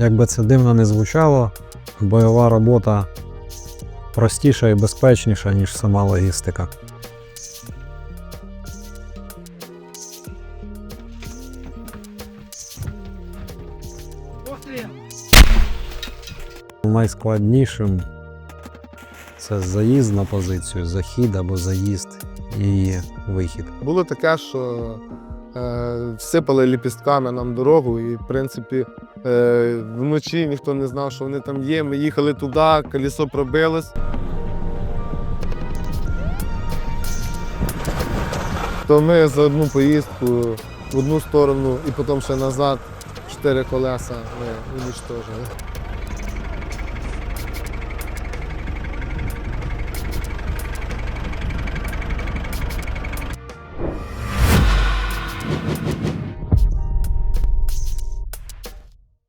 Як би це дивно не звучало, бойова робота простіша і безпечніша, ніж сама логістика. Найскладнішим це заїзд на позицію, захід або заїзд і вихід. Було таке, що всипали ліпістками нам дорогу, і, в принципі, е, вночі ніхто не знав, що вони там є. Ми їхали туди, колесо пробилось. То ми за одну поїздку в одну сторону і потім ще назад чотири колеса ми унічтожили.